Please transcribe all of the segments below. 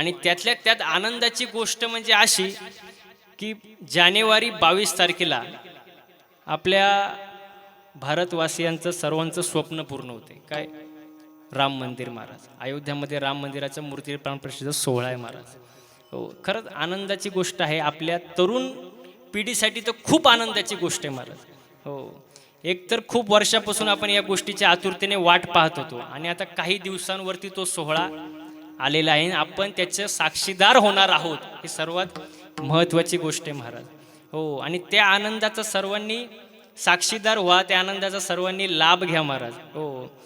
आणि त्यातल्या त्यात आनंदाची गोष्ट म्हणजे अशी की जानेवारी बावीस तारखेला आपल्या भारतवासियांचं सर्वांचं स्वप्न पूर्ण होते. काय? राम मंदिर महाराज. अयोध्यामध्ये राम मंदिराचं मूर्ती प्राणप्रतिष्ठेचा सोहळा आहे महाराज. हो खरंच आनंदाची गोष्ट आहे. आपल्या तरुण पिढीसाठी तर खूप आनंदाची गोष्ट आहे महाराज. हो एकतर खूप वर्षापासून आपण या गोष्टीच्या आतुरतेने वाट पाहत होतो आणि आता काही दिवसांवरती तो सोहळा आलेला आहे. आपण त्याचं साक्षीदार होणार आहोत. ही सर्वात महत्त्वाची गोष्ट आहे महाराज. हो आणि त्या आनंदाचा सर्वांनी साक्षीदार व्हा त्या आनंदाचा सर्वांनी लाभ घ्या महाराज. हो.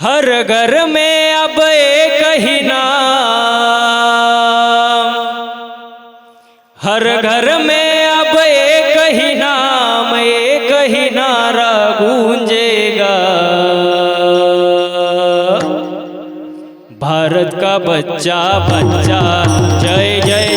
हर घर में अब एक ही नाम. हर घर में अब एक ही नाम एक ही नारा बच्चा बच्चा जय जय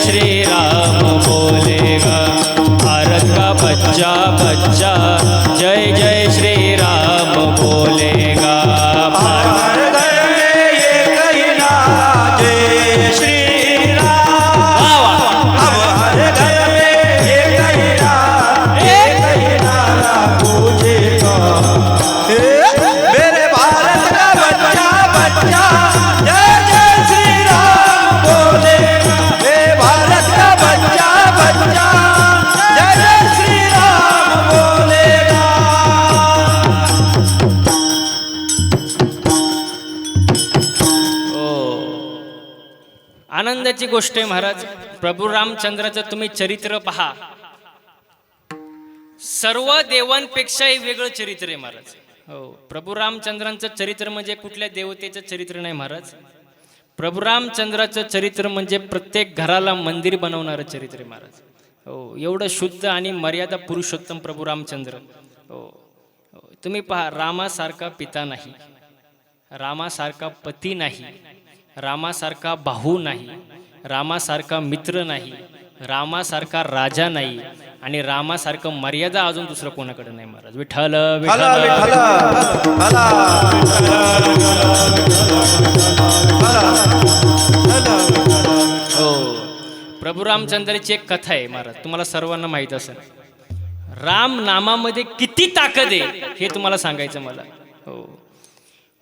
आनंदाची गोष्ट आहे महाराज. प्रभू रामचंद्राचं तुम्ही चरित्र पहा. सर्व देवांपेक्षाही वेगळं चरित्र आहे महाराज. हो प्रभू रामचंद्रांचं चरित्र म्हणजे कुठल्या देवतेचं चरित्र नाही महाराज. प्रभू रामचंद्राचं चरित्र म्हणजे प्रत्येक घराला मंदिर बनवणारं चरित्र आहे महाराज. हो एवढं शुद्ध आणि मर्यादा पुरुषोत्तम प्रभू रामचंद्र. हो हो. तुम्ही पहा रामासारखा पिता नाही. रामासारखा पती नाही. रामासारखा भाऊ नाही रामासारखा मित्र नाही रामासारखा राजा नाही आणि रामासारखं मर्यादा अजून दुसरं कोणाकडे नाही महाराज. विठ्ठल हो. प्रभू रामचंद्राची एक कथा आहे महाराज तुम्हाला सर्वांना माहीत असेल. राम नामामध्ये किती ताकद आहे हे तुम्हाला सांगायचं मला. हो.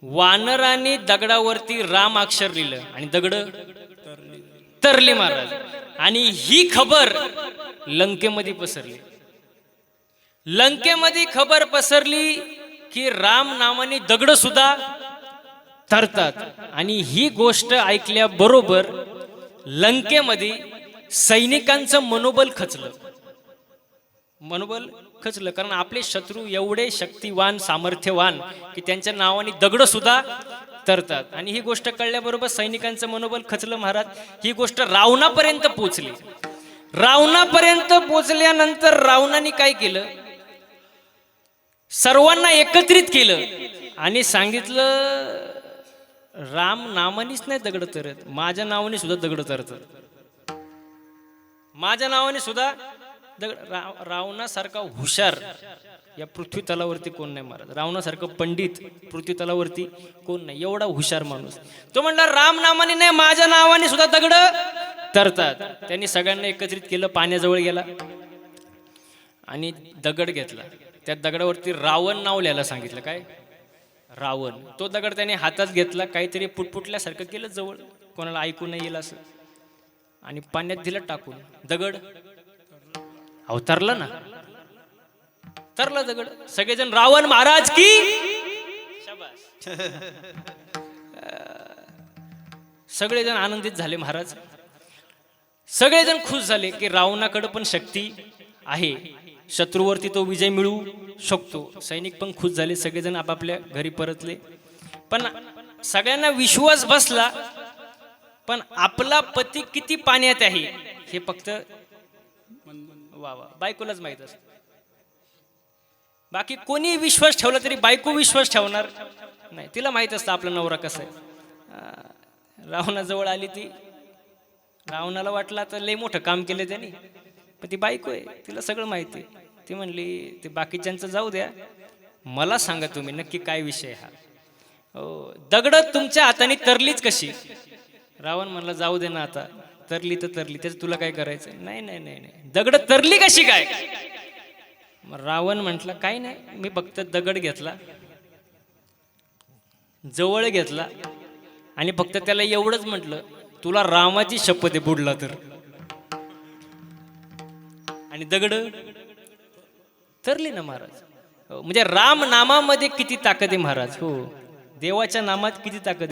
वानराने दगडावरती राम अक्षर लिहिलं. आणि दगड? तरले महाराज. आणि ही खबर लंकेमध्ये पसरली. लंकेमध्ये खबर पसरली की राम नामाने दगड सुद्धा तरतात. आणि ही गोष्ट ऐकल्याबरोबर लंकेमध्ये सैनिकांचं मनोबल खचलं. मनोबल खचलं. कारण आपले शत्रू एवढे शक्तिवान सामर्थ्यवान की त्यांच्या नावाने दगड सुद्धा तरतात. आणि ही गोष्ट कळल्याबरोबर सैनिकांचं मनोबल खचलं महाराज. ही गोष्ट रावणापर्यंत पोचली. रावणापर्यंत पोचल्यानंतर रावणाने काय केलं? सर्वांना एकत्रित केलं. आणि सांगितलं राम नावानेच नाही दगड तरत. माझ्या नावाने सुद्धा दगड तरत. माझ्या नावाने सुद्धा दगड राव रावणासारखा हुशार या पृथ्वी तलावरती कोण नाही महाराज? रावणासारखं पंडित पृथ्वी तलावरती कोण नाही? एवढा हुशार माणूस. तो म्हणला राम नावाने नाही माझ्या नावाने सुद्धा दगड तरतात. त्यांनी सगळ्यांना एकत्रित केलं पाण्याजवळ गेला आणि दगड घेतला. त्या दगडावरती रावण नाव लिहायला सांगितलं. काय? रावण. तो दगड त्याने हातात घेतला काहीतरी पुटपुटल्यासारखं केलं जवळ. कोणाला ऐकू नाही येईल असं. आणि पाण्यात दिलं टाकून. दगड अवतरलं ना. तरलं दगड. सगळेजण रावण महाराज की? सगळेजण आनंदित झाले महाराज. सगळेजण खुश झाले की रावणाकडे पण शक्ती आहे. शत्रूवरती तो विजय मिळवू शकतो. सैनिक पण खुश झाले सगळेजण आपापल्या घरी परतले. पण सगळ्यांना विश्वास बसला पण आपला पती किती पाण्यात आहे हे फक्त वा वा. बायकोलाच माहीत असत. बाकी कोणी विश्वास ठेवला तरी बायको विश्वास ठेवणार नाही. तिला माहीत असतं आपला नवरा कसा आहे. रावणाजवळ आली ती. रावणाला वाटलं आता लय मोठं काम केलं त्याने. पण ती बायको आहे. तिला सगळं माहिती आहे. ती म्हणली ते बाकीच्यांचं जाऊ द्या. मला सांगा तुम्ही नक्की काय विषय हा. हो दगड तुमच्या हाताने तरलीच कशी? रावण म्हणला जाऊ दे ना आता. तरली तर तरली त्याचं तुला काय करायचं नाही नाही नाही नाही. दगड तरली कशी काय? मग रावण म्हटलं काय नाही मी फक्त दगड घेतला जवळ घेतला आणि फक्त त्याला एवढंच म्हटलं तुला रामाची शपथ आहे बुडला तर. आणि दगड तरली ना महाराज. हो, म्हणजे राम नामामध्ये किती ताकद आहे महाराज? हो. देवाच्या नामात किती ताकद आहे?